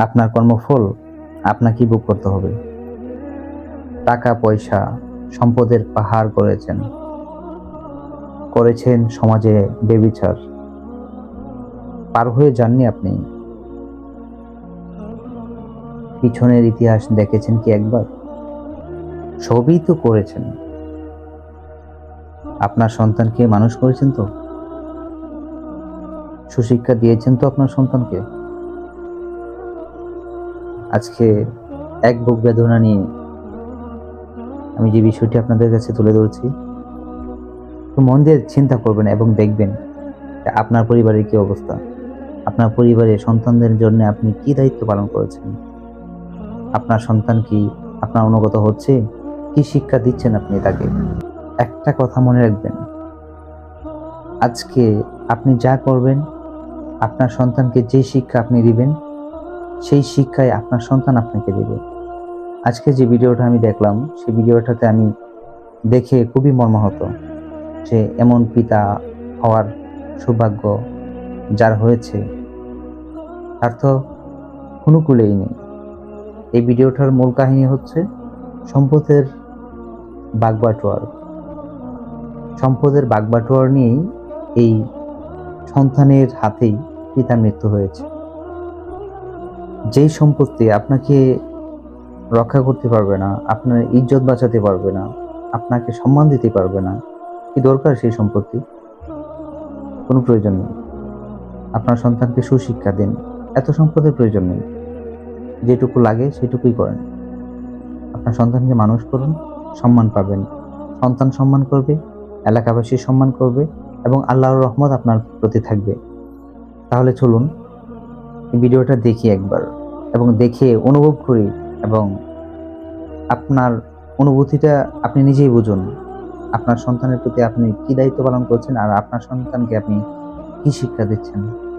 আপনার কর্মফল আপনাকেই ভোগ করতে হবে। টাকা, পয়সা, সম্পদের পাহাড় করেছেন। করেছেন সমাজে বেবিচার। পার হয়ে যাননি আপনি। পিছনের ইতিহাস দেখেছেন কি একবার? সবই তো করেছেন। আপনার সন্তানকে মানুষ করেছেন তো? সুশিক্ষা দিয়েছেন তো আপনার সন্তানকে? আজকে এক বুক বেদনা নিয়ে আমি যে বিষয়টি আপনাদের কাছে তুলে ধরছি, তো মন দিয়ে চিন্তা করবেন এবং দেখবেন আপনার পরিবারের কি অবস্থা। আপনার পরিবারে সন্তানদের জন্য আপনি কি দায়িত্ব পালন করেছেন? আপনার সন্তান কি আপনার অনুগত হচ্ছে? কি শিক্ষা দিচ্ছেন আপনি তাকে? একটা কথা মনে রাখবেন, আজকে আপনি যা করবেন, আপনার সন্তানকে যে শিক্ষা আপনি দিবেন সেই শিক্ষায় আপনার সন্তান আপনাকে দেবে। আজকে যে ভিডিওটা আমি দেখলাম, সেই ভিডিওটাতে আমি দেখে খুবই মর্মাহত যে এমন পিতা হওয়ার সৌভাগ্য যার হয়েছে, তার তো অনুকূলেই নেই। এই ভিডিওটার মূল কাহিনী হচ্ছে সম্পদের বাগবাটোয়ার। সম্পদের বাগবাটোয়ার নিয়েই এই সন্তানের হাতেই পিতার মৃত্যু হয়েছে। যেই সম্পত্তি আপনাকে রক্ষা করতে পারবে না, আপনার ইজ্জত বাঁচাতে পারবে না, আপনাকে সম্মান দিতে পারবে না, কি দরকার সেই সম্পত্তি? কোনো প্রয়োজন নেই। আপনার সন্তানকে সুশিক্ষা দিন। এত সম্পদের প্রয়োজন নেই। যেটুকু লাগে সেটুকুই করেন। আপনার সন্তানকে মানুষ করুন, সম্মান পাবেন। সন্তান সম্মান করবে, এলাকাবাসী সম্মান করবে এবং আল্লাহর রহমত আপনার প্রতি থাকবে। তাহলে চলুন ভিডিওটা দেখি একবার এবং দেখে অনুভব করি এবং আপনার অনুভূতিটা আপনি নিজেই বুঝুন। আপনার সন্তানের প্রতি আপনি কী দায়িত্ব পালন করছেন আর আপনার সন্তানকে আপনি কী শিক্ষা দিচ্ছেন?